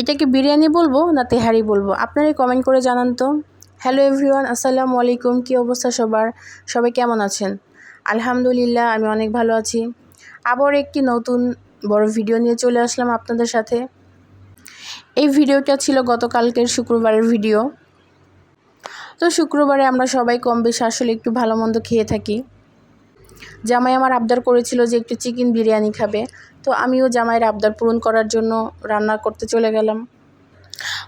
এটাকে বিরিয়ানি বলব না তেহারি বলব? আপনারাই কমেন্ট করে জানান তো। হ্যালো এভরিওয়ান আসসালামু আলাইকুম। কী অবস্থা সবার? সবাই কেমন আছেন? আলহামদুলিল্লাহ, আমি অনেক ভালো আছি। আবার একটি নতুন বড় ভিডিও নিয়ে চলে আসলাম আপনাদের সাথে। এই ভিডিওটা ছিল গতকালকের শুক্রবারের ভিডিও তো শুক্রবারে আমরা সবাই কম বেশি আসলে একটু ভালো মন্দ খেয়ে থাকি। জামাই আমার আবদার করেছিল যে একটু চিকেন বিরিয়ানি খাবে। তো আমিও জামাইয়ের আবদার পূরণ করার জন্য রান্না করতে চলে গেলাম।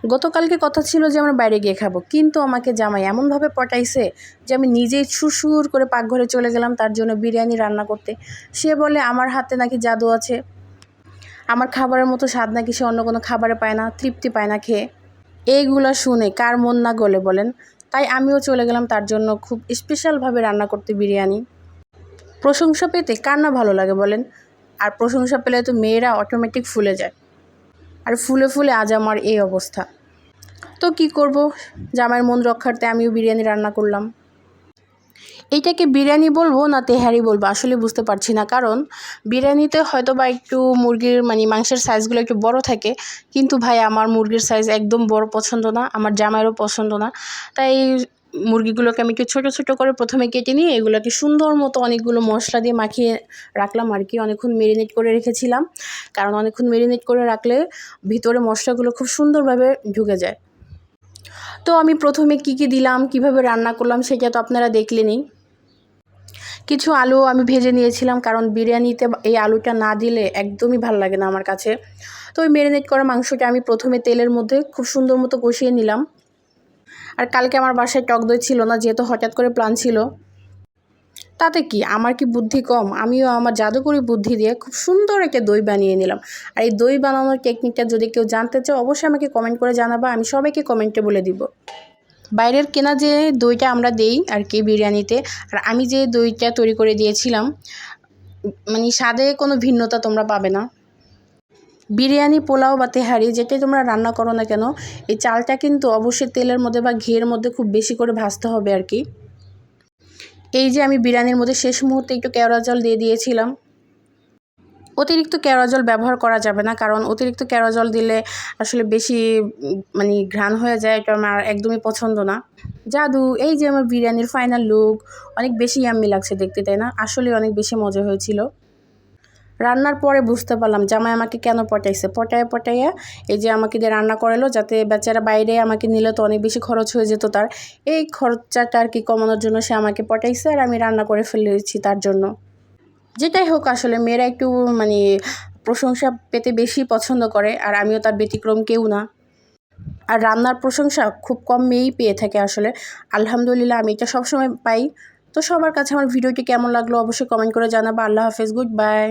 গতকালকে কথা ছিল যে আমরা বাইরে গিয়ে খাব। কিন্তু আমাকে জামাই এমনভাবে পটাইছে যে আমি নিজেই সুর করে পাকঘরে চলে গেলাম তার জন্য বিরিয়ানি রান্না করতে। সে বলে, আমার হাতে নাকি জাদু আছে। আমার খাবারের মতো স্বাদ নাকি সে অন্য কোনো খাবারে পায় না, তৃপ্তি পায় না খেয়ে। এইগুলো শুনে কার মন না গলে বলেন। তাই আমিও চলে গেলাম তার জন্য খুব স্পেশালভাবে রান্না করতে বিরিয়ানি। প্রশংসা পেতে কার না ভালো লাগে বলেন? আর প্রশংসা পেলে তো মেয়েরা অটোমেটিক ফুলে যায়। আর ফুলে ফুলে আজ আমার এই অবস্থা। তো কি করব? জামাইয়ের মন রক্ষার্থে আমিও বিরিয়ানি রান্না করলাম। এইটাকে বিরিয়ানি বলব না তেহারি বলব? আসলে বুঝতে পারছি না। কারণ বিরিয়ানিতে হয়তো বা একটু মুরগির মানে মাংসের সাইজগুলো একটু বড় থাকে। কিন্তু ভাই, আমার মুরগির সাইজ একদম বড় পছন্দ না, আমার জামাইয়েরও পছন্দ না। তাই মুরগিগুলোকে আমি একটু ছোটো ছোটো করে প্রথমে কেটে নিয়ে এগুলোকে সুন্দর মতো অনেকগুলো মশলা দিয়ে মাখিয়ে রাখলাম আর কি। অনেকক্ষণ মেরিনেট করে রেখেছিলাম। কারণ অনেকক্ষণ মেরিনেট করে রাখলে ভিতরে মশলাগুলো খুব সুন্দরভাবে ঢুকে যায়। তো আমি প্রথমে কি কি দিলাম, কীভাবে রান্না করলাম সেটা তো আপনারা দেখলেনই। কিছু আলু আমি ভেজে নিয়েছিলাম কারণ বিরিয়ানিতে এই আলুটা না দিলে একদমই ভালো লাগে না আমার কাছে। তো ওই ম্যারিনেট করা মাংসটা আমি প্রথমে তেলের মধ্যে খুব সুন্দর মতো কষিয়ে নিলাম। আর কালকে আমার বাসায় টক দই ছিল না, যেহেতু হঠাৎ করে প্ল্যান ছিল। তাতে কি? আমার কি বুদ্ধি কম? আমিও আমার জাদুকরি বুদ্ধি দিয়ে খুব সুন্দর একটা দই বানিয়ে নিলাম। আর এই দই বানানোর টেকনিকটা যদি কেউ জানতে চাও অবশ্যই আমাকে কমেন্ট করে জানাবা, আমি সবাইকে কমেন্টে বলে দিব। বাইরের কেনা যে দইটা আমরা দেই আর কি বিরিয়ানিতে, আর আমি যে দইটা তৈরি করে দিয়েছিলাম মানে স্বাদে কোনো ভিন্নতা তোমরা পাবে না। বিরিয়ানি, পোলাও বা তেহারি যেটাই তোমরা রান্না করো না কেন, এই চালটা কিন্তু অবশ্যই তেলের মধ্যে বা ঘিয়ের মধ্যে খুব বেশি করে ভাজতে হবে আর কি। এই যে আমি বিরিয়ানির মধ্যে শেষ মুহূর্তে একটু কেওড়া জল দিয়ে দিয়েছিলাম। অতিরিক্ত কেওড়া জল ব্যবহার করা যাবে না, কারণ অতিরিক্ত কেওড়া জল দিলে আসলে বেশি মানে ঘ্রাণ হয়ে যায়, এটা আমার একদমই পছন্দ না। জাদু, এই যে আমার বিরিয়ানির ফাইনাল লুক অনেক বেশি ইয়াম্মি লাগছে দেখতে, তাই না? আসলে অনেক বেশি মজা হয়েছিল। রান্নার পরে বুঝতে পারলাম জামাই আমাকে কেন পটাইছে। পটায় পটাইয়া এই যে আমাকে দিয়ে রান্না করালো, যাতে বেচারা বাইরে আমাকে নিলে তো অনেক বেশি খরচ হয়ে যেত তার। এই খরচাটা আর কি কমানোর জন্য সে আমাকে পটাইছে আর আমি রান্না করে ফেলেছি তার জন্য। যেটাই হোক আসলে মেয়েরা একটু মানে প্রশংসা পেতে বেশি পছন্দ করে আর আমিও তার ব্যতিক্রম কেউ না। আর রান্নার প্রশংসা খুব কম মেয়েই পেয়ে থাকে আসলে। আলহামদুলিল্লাহ আমি এটা সবসময় পাই। তো সবার কাছে আমার ভিডিওটি কেমন লাগল অবশ্যই কমেন্ট করে জানাব। আল্লাহ হাফেজ, গুড বাই।